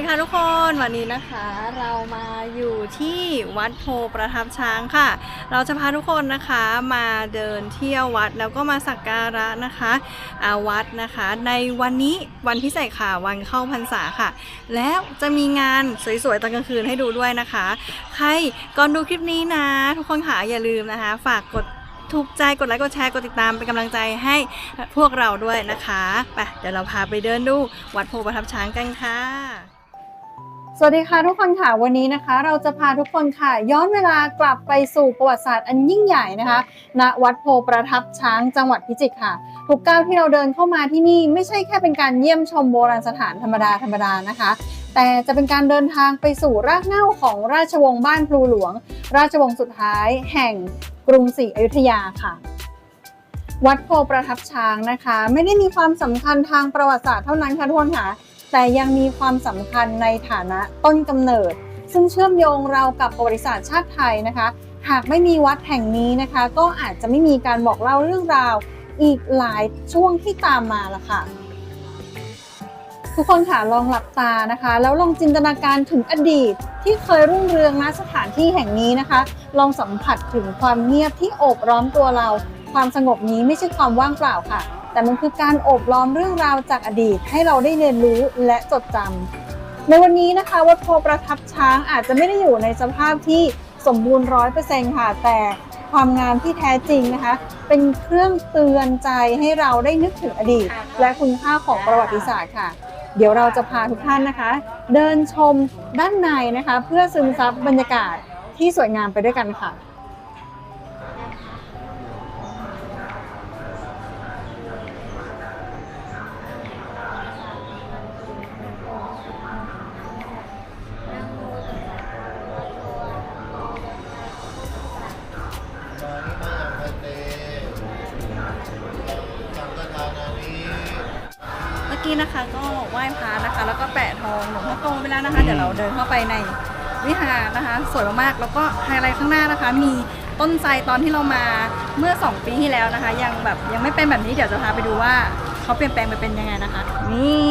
ีค่ะทุกคนวันนี้นะคะเรามาอยู่ที่วัดโพประทับช้างค่ะ เราจะพาทุกคนนะคะมาเดินเที่ยววัดแล้วก็มาสักการะนะคะอาวัดนะคะ ในวันนี้วันพิเศษค่ะวันเข้าพรรษาค่ะ แล้วจะมีงานสวยๆตอนกลางคืนให้ดูด้วยนะคะ ใครก่อนดูคลิปนี้นะ ทุกคนค่ะอย่าลืมนะคะ ฝากกดถูกใจกดไลค์กดแชร์กดติดตามเป็นกำลังใจให้พวกเราด้วยนะคะไปเดี๋ยวเราพาไปเดินดูวัดโพประทับช้างกันค่ะ สวัสดีค่ะทุกคนค่ะวันนี้นะคะ เราจะพาทุกคนค่ะ ย้อนเวลากลับไปสู่ประวัติศาสตร์อันยิ่งใหญ่นะคะณวัดโพประทับช้างจังหวัดพิจิตรค่ะทุกก้าวที่เราเดินเข้ามาที่นี่ไม่ใช่แค่เป็นการเยี่ยมชมโบราณสถานธรรมดาธรรมดานะคะ แต่จะเป็นการเดินทางไปสู่รากเหง้าของราชวงศ์บ้านพลูหลวง ราชวงศ์สุดท้าย แห่งกรุงศรีอยุธยาค่ะวัดโพประทับช้างนะคะ ไม่ได้มีความสำคัญทางประวัติศาสตร์เท่านั้นค่ะทุกคนค่ะ แต่ยังมีความสำคัญในฐานะต้นกำเนิด ซึ่งเชื่อมโยงเรากับประวัติศาสตร์ชาติไทยนะคะ หากไม่มีวัดแห่งนี้นะคะ ก็อาจจะไม่มีการบอกเล่าเรื่องราว อีกหลายช่วงที่ตามมาละค่ะทุกคนค่ะลองหลับตานะคะ แล้วลองจินตนาการถึงอดีต ที่เคยรุ่งเรืองณสถานที่แห่งนี้นะคะ ลองสัมผัสถึงความเงียบที่โอบล้อมตัวเรา ความสงบนี้ไม่ใช่ความว่างเปล่าค่ะ แต่มันคือการโอบล้อมเรื่องราวจากอดีตให้เราได้เรียนรู้และจดจำในวันนี้นะคะวัดโพประทับช้างอาจจะไม่ได้อยู่ในสภาพที่สมบูรณ์ร้อยเปอร์เซ็นต์ค่ะ แต่ความงามที่แท้จริงนะคะ เป็นเครื่องเตือนใจให้เราได้นึกถึงอดีต และคุณค่าของประวัติศาสตร์ค่ะ เดี๋ยวเราจะพาทุกท่านนะคะ เดินชมด้านในนะคะ เพื่อซึมซับบรรยากาศที่สวยงามไปด้วยกันค่ะ กี้นะคะก็ไหว้พระนะคะ แล้วก็แปะทองหลวงพ่อโตไปแล้วนะคะ เดี๋ยวเราเดินเข้าไปในวิหารนะคะ สวยมากๆแล้วก็ไฮไลท์ข้างหน้านะคะ มีต้นไทรตอนที่เรามาเมื่อ 2 ปีที่แล้วนะคะ ยังแบบยังไม่เป็นแบบนี้เดี๋ยวจะพาไปดูว่าเขาเปลี่ยนแปลงไปเป็นยังไงนะคะ นี่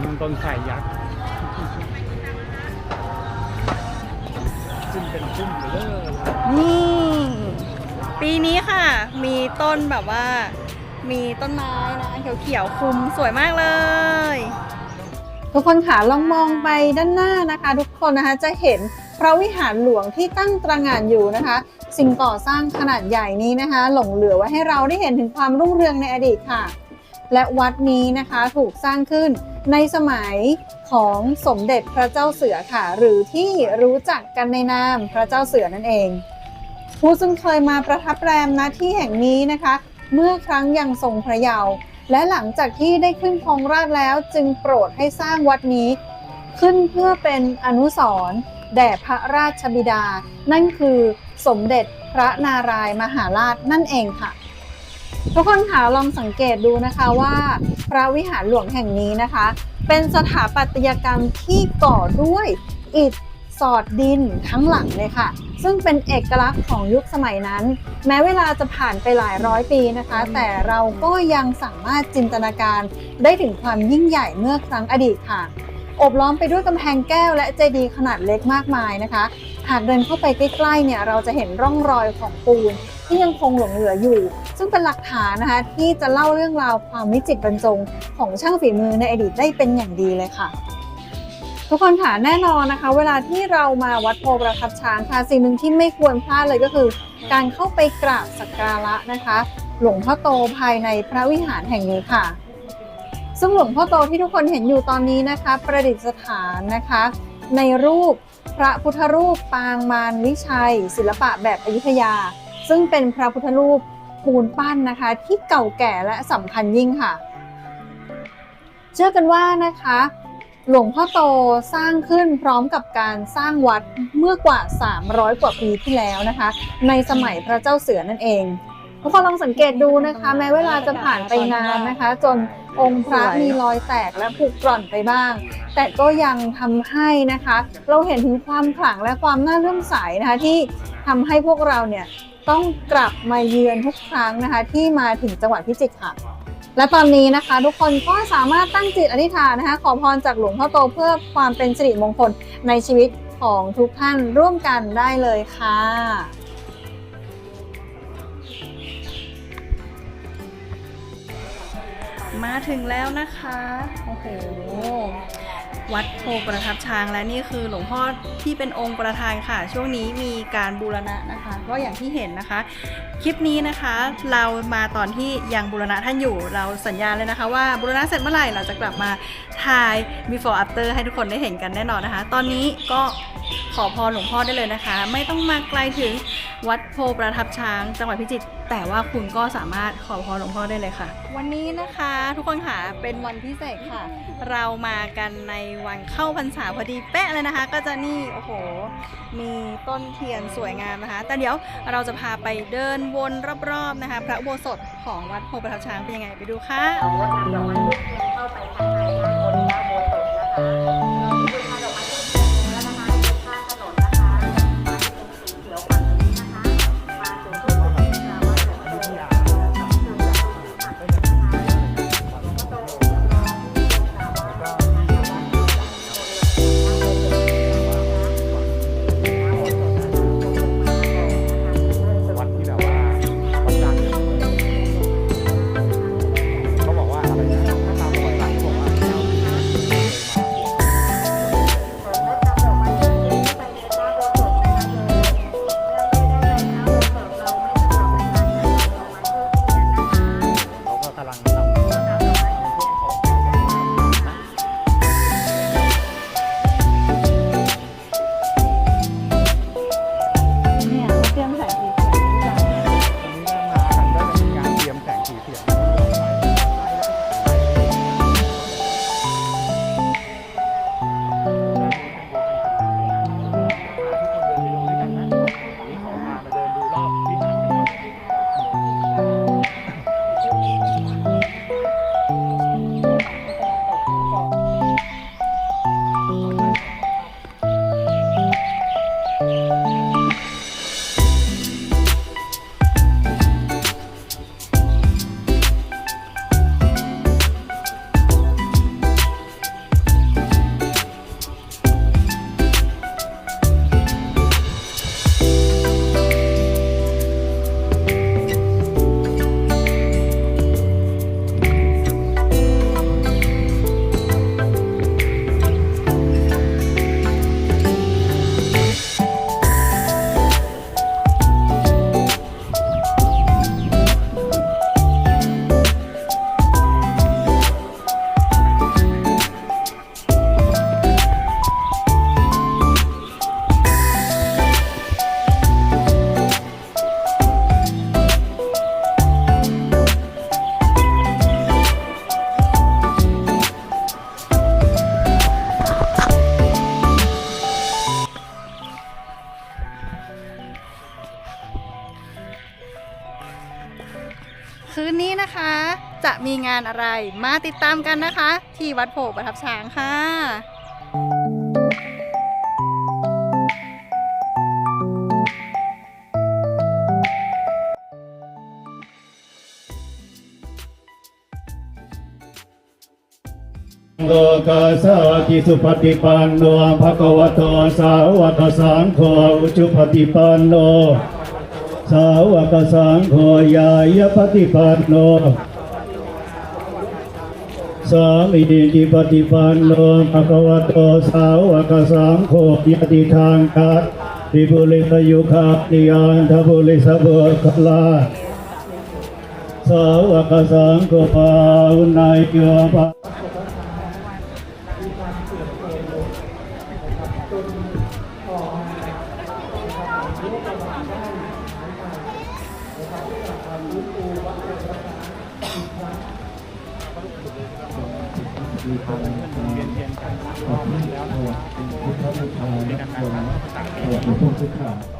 มันต้นสายยักษ์จึ้งเป็นจึ้งเบลอเลยนี่ปีนี้ค่ะ มีต้นแบบว่ามีต้นไม้นะ เขียวๆคุมสวยมากเลย ทุกคนค่ะลองมองไปด้านหน้านะคะ ทุกคนนะคะจะเห็นพระวิหารหลวงที่ตั้งตระหง่านอยู่นะคะ สิ่งก่อสร้างขนาดใหญ่นี้นะคะ หลงเหลือไว้ให้เราได้เห็นถึงความรุ่งเรืองในอดีตค่ะ และวัดนี้นะคะถูกสร้างขึ้นในสมัยของสมเด็จพระเจ้าเสือค่ะ หรือที่รู้จักกันในนามพระเจ้าเสือนั่นเอง ผู้ซึ่งเคยมาประทับแรมณที่แห่งนี้นะคะ เมื่อครั้งยังทรงพระเยาว์ และหลังจากที่ได้ขึ้นครองราชแล้วจึงโปรดให้สร้างวัดนี้ ขึ้นเพื่อเป็นอนุสรณ์แด่พระราชบิดา นั่นคือสมเด็จพระนารายณ์มหาราชนั่นเองค่ะ ทุกคนค่ะลองสังเกตดูนะคะว่า พระวิหารหลวงแห่งนี้นะคะ เป็นสถาปัตยกรรมที่ก่อด้วยอิฐ สอดดินทั้งหลังเลยค่ะ ซึ่งเป็นเอกลักษณ์ของยุคสมัยนั้น แม้เวลาจะผ่านไปหลายร้อยปีนะคะ แต่เราก็ยังสามารถจินตนาการได้ถึงความยิ่งใหญ่เมื่อครั้งอดีตค่ะ อบล้อมไปด้วยกำแพงแก้วและเจดีย์ขนาดเล็กมากมายนะคะ หากเดินเข้าไปใกล้ๆเนี่ยเราจะเห็นร่องรอยของปูนที่ยังคงหลงเหลืออยู่ ซึ่งเป็นหลักฐานนะคะที่จะเล่าเรื่องราวความวิจิตรบรรจงของช่างฝีมือในอดีตได้เป็นอย่างดีเลยค่ะ ทุกคนค่ะแน่นอนนะคะ เวลาที่เรามาวัดโพประทับช้างค่ะสิ่งหนึ่งที่ไม่ควรพลาดเลยก็คือ การเข้าไปกราบสักการะนะคะ หลวงพ่อโตภายในพระวิหารแห่งนี้ค่ะ ซึ่งหลวงพ่อโตที่ทุกคนเห็นอยู่ตอนนี้นะคะ ประดิษฐานนะคะ ในรูปพระพุทธรูปปางมารวิชัย ศิลปะแบบอยุธยา ซึ่งเป็นพระพุทธรูปปูนปั้นนะคะ ที่เก่าแก่และสำคัญยิ่งค่ะ เชื่อกันว่านะคะ หลวงพ่อโตสร้างขึ้นพร้อมกับการสร้างวัดเมื่อกว่า 300 กว่าปีที่แล้วนะคะ ในสมัยพระเจ้าเสือนั่นเองทุกคนลองสังเกตดูนะคะ แม้เวลาจะผ่านไปนานนะคะ จนองค์พระมีรอยแตกและผุกร่อนไปบ้าง แต่ก็ยังทำให้นะคะ เราเห็นถึงความขลังและความน่าเลื่อมใสนะคะ ที่ทำให้พวกเราเนี่ยต้องกลับมาเยือนทุกครั้งนะคะ ที่มาถึงจังหวัดพิจิตรค่ะ และตอนนี้นะคะ ทุกคนก็สามารถตั้งจิตอธิษฐานนะคะ ขอพรจากหลวงพ่อโตเพื่อความเป็นสิริมงคลในชีวิตของทุกท่านร่วมกันได้เลยค่ะมาถึงแล้วนะคะ โอ้โห วัดโพประทับช้างและนี่คือหลวงพ่อที่เป็นองค์ประธานค่ะ ช่วงนี้มีการบูรณะนะคะ ก็อย่างที่เห็นนะคะ คลิปนี้นะคะเรามาตอนที่ยังบูรณะท่านอยู่เราสัญญาเลยนะคะ ว่าบูรณะเสร็จเมื่อไหร่เราจะกลับมาถ่าย before after ให้ทุกคนได้เห็นกันแน่นอนนะคะ ตอนนี้ก็ขอพรหลวงพ่อได้เลยนะคะ ไม่ต้องมาไกลถึงวัดโพประทับช้าง จังหวัดพิจิตรแต่ว่าคุณก็สามารถขอพรหลวงพ่อได้เลยค่ะ วันนี้นะคะทุกคนค่ะเป็นวันพิเศษค่ะ เรามากันในวันเข้าพรรษาพอดีเป๊ะเลยนะคะ ก็จะนี่โอ้โห มีต้นเทียนสวยงามนะคะ แต่เดี๋ยวเราจะพาไปเดินวนรอบๆนะคะ พระอุโบสถของวัดโพประทับช้างเป็นยังไงไปดูค่ะ มีงานอะไร มาติดตามกันนะคะ ที่วัดโพประทับช้างค่ะโลกาสากิสุปฏิปันโนภะคะวะโตสาวกสังโฆอุจุปฏิปันโนสาวกสังโฆยายปฏิปันโน สามีจิปฏิปันโนภะคะวะโตสาวกสังโฆยติทางกัดวิบุริสยุคาติยานทบุริสบุคลาสาวกสังโฆภาวนาเกือปะ เวียนเทียนกันรอบแล้วนะครับเป็นการทำภาษาอังก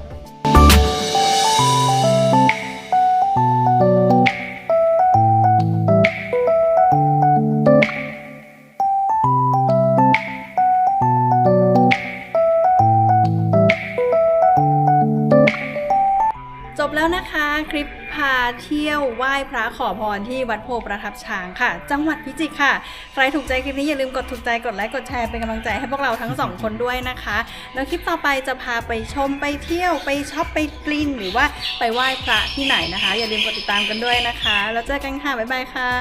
จบแล้วนะคะคลิปพาเที่ยวไหว้พระขอพรที่วัดโพประทับช้างค่ะ จังหวัดพิจิตรค่ะ ใครถูกใจคลิปนี้อย่าลืมกดถูกใจกดไลค์กดแชร์เป็นกำลังใจให้พวกเราทั้งสองคนด้วยนะคะ แล้วคลิปต่อไปจะพาไปชมไปเที่ยวไปช็อปไปกินหรือว่าไปไหว้พระที่ไหนนะคะ อย่าลืมกดติดตามกันด้วยนะคะ แล้วเจอกันค่ะบ๊ายบายค่ะ